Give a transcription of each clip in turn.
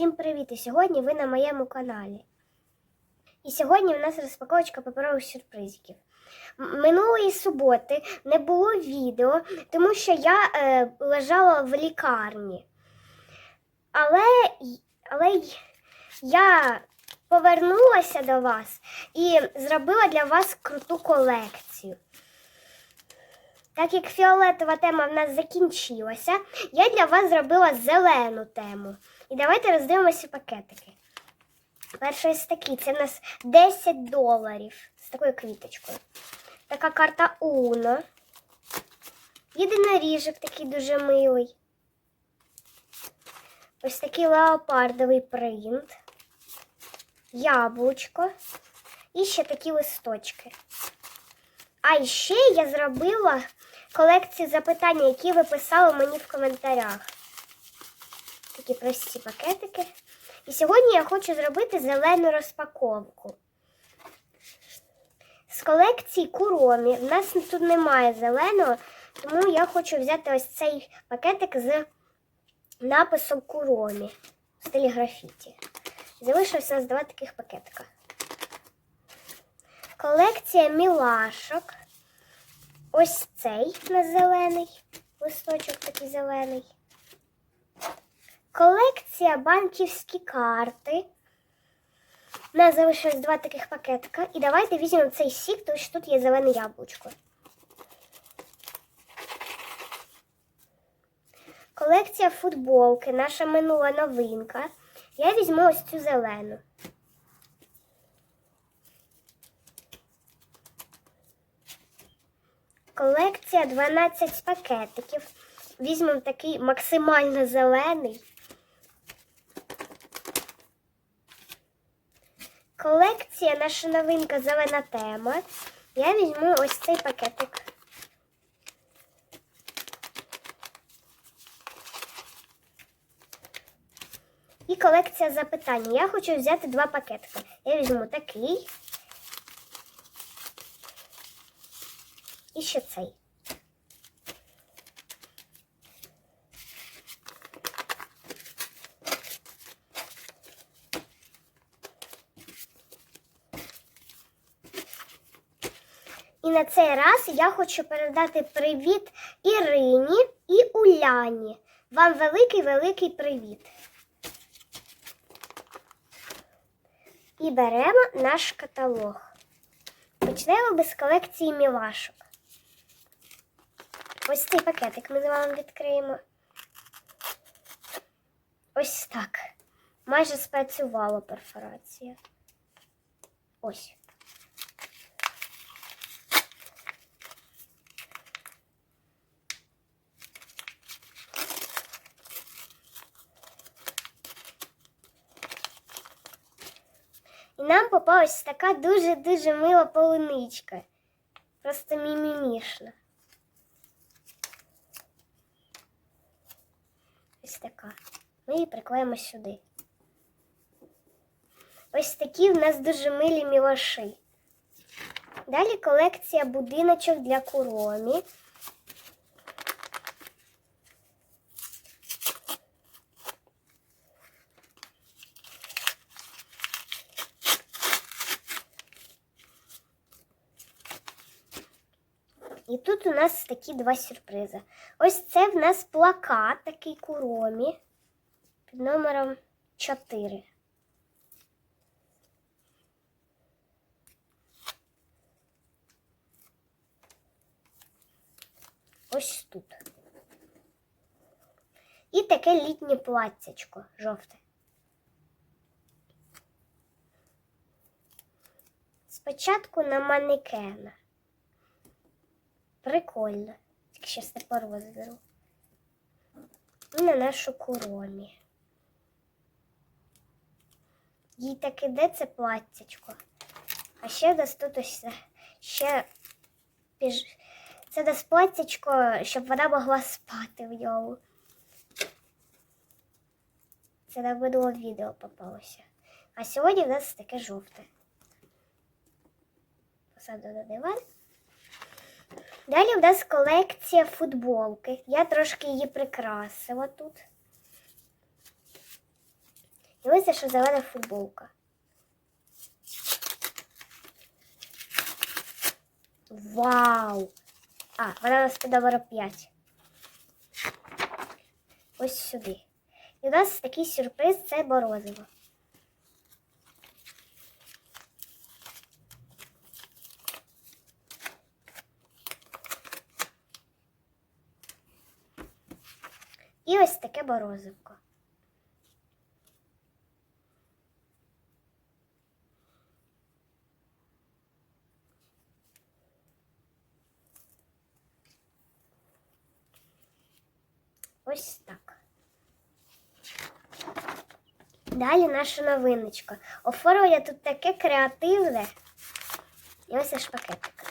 Всім привіт! І сьогодні ви на моєму каналі. І сьогодні у нас розпаковочка паперових сюрпризиків. Минулої суботи не було відео, тому що я е, лежала в лікарні. Але, але я повернулася до вас і зробила для вас круту колекцію. Так як фіолетова тема в нас закінчилася, я для вас зробила зелену тему. І давайте роздивимося пакетики. Перший ось такий, це в нас 10 доларів з такою квіточкою. Така карта Уно. Єдиноріжок такий дуже милий. Ось такий леопардовий принт. Яблучко. І ще такі листочки. А ще я зробила колекцію запитань, які ви писали мені в коментарях. Такі прості пакетики. І сьогодні я хочу зробити зелену розпаковку. З колекції Куромі. У нас тут немає зеленого, тому я хочу взяти ось цей пакетик з написом Куромі в стилі графіті. Залишилось у нас два таких пакетика. Колекція мілашок. Ось цей у нас зелений. Листочок такий зелений. Колекція банківські карти. У нас залишилось два таких пакетика. І давайте візьмемо цей сік, тому що тут є зелене яблучко. Колекція футболки, наша минула новинка. Я візьму ось цю зелену. Колекція 12 пакетиків. Візьмемо такий максимально зелений. Колекція наша новинка зелена тема. Я візьму ось цей пакетик. І колекція запитань. Я хочу взяти два пакетика. Я візьму такий. І ще цей. І на цей раз я хочу передати привіт Ірині і Уляні. Вам великий-великий привіт. І беремо наш каталог. Почнемо без колекції мілашок. Ось цей пакетик ми з вами відкриємо. Ось так. Майже спрацювала перфорація. Ось. І нам попалась така дуже-дуже мила полуничка. Просто мімімішна. Така. Ми її приклеїмо сюди. Ось такі в нас дуже милі мілаші. Далі колекція будиночок для куромі. І тут у нас такі два сюрпризи. Ось це в нас плакат такий куромі під номером 4. Ось тут. І таке літнє платтячко жовте. Спочатку на манекена. Прикольно. Тільки щас не по розміру. І на нашу куромі. Їй так іде це платтячко. А ще дасть тут ось ще піж... це дасть платтячко, щоб вона могла спати в ньому. Це на минуле відео попалося. А сьогодні в нас таке жовте. Посаду на диван. Далі в нас колекція футболки. Я трошки її прикрасила тут. Дивися, що зелена футболка. Вау! А, вона у нас номером 5. Ось сюди. І у нас такий сюрприз це морозиво. І ось таке морозивко. Ось так. Далі наша новиночка. Оформлення тут таке креативне. І ось аж пакетик.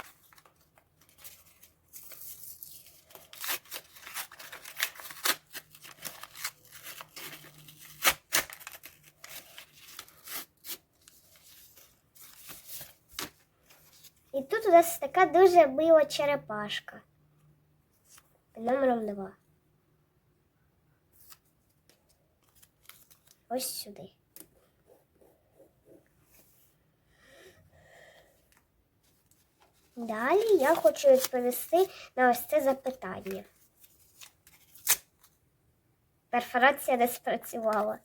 І тут у нас така дуже мила черепашка. Номером 2. Ось сюди. Далі я хочу відповісти на ось це запитання. Перфорація не спрацювала.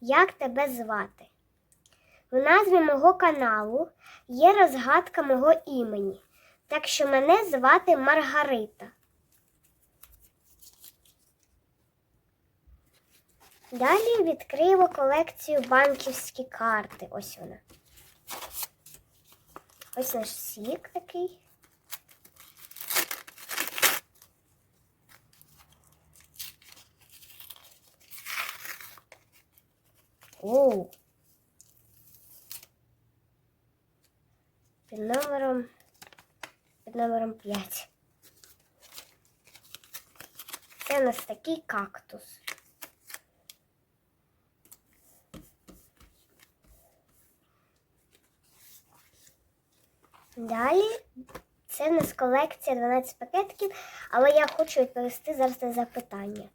Як тебе звати? В назві мого каналу є розгадка мого імені, так що мене звати Маргарита. Далі відкриємо колекцію банківські карти. Ось вона. Ось наш сік такий. Оу. Під номером. Під номером 5. Це у нас такий кактус. Далі це у нас колекція 12 пакетиків, але я хочу відповісти зараз на запитання.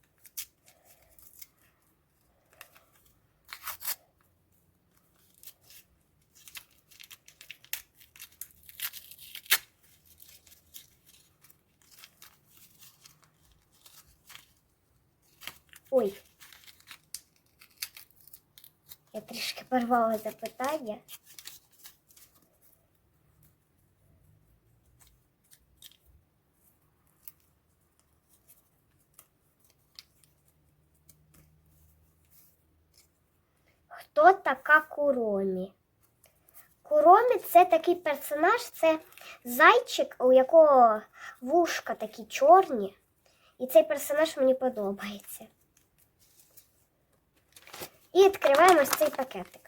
Ой. Я трішки порвала запитання. Хто така Куромі? Куромі це такий персонаж, це зайчик, у якого вушка такі чорні. І цей персонаж мені подобається. І відкриваємо ось цей пакетик.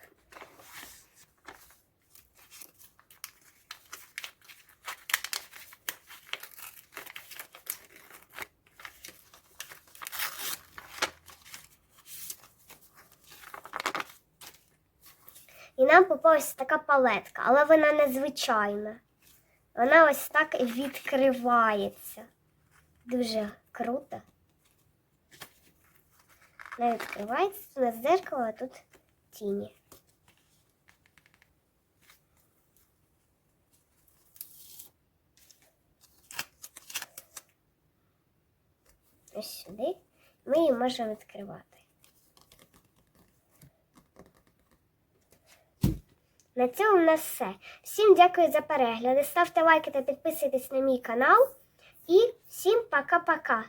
І нам попалася така палетка, але вона незвичайна. Вона ось так відкривається. Дуже круто. Вона відкривається, у нас дзеркало, а тут тіні. Ось сюди ми її можемо відкривати. На цьому в нас все. Всім дякую за перегляди. Ставте лайки та підписуйтесь на мій канал. І всім пока-пока!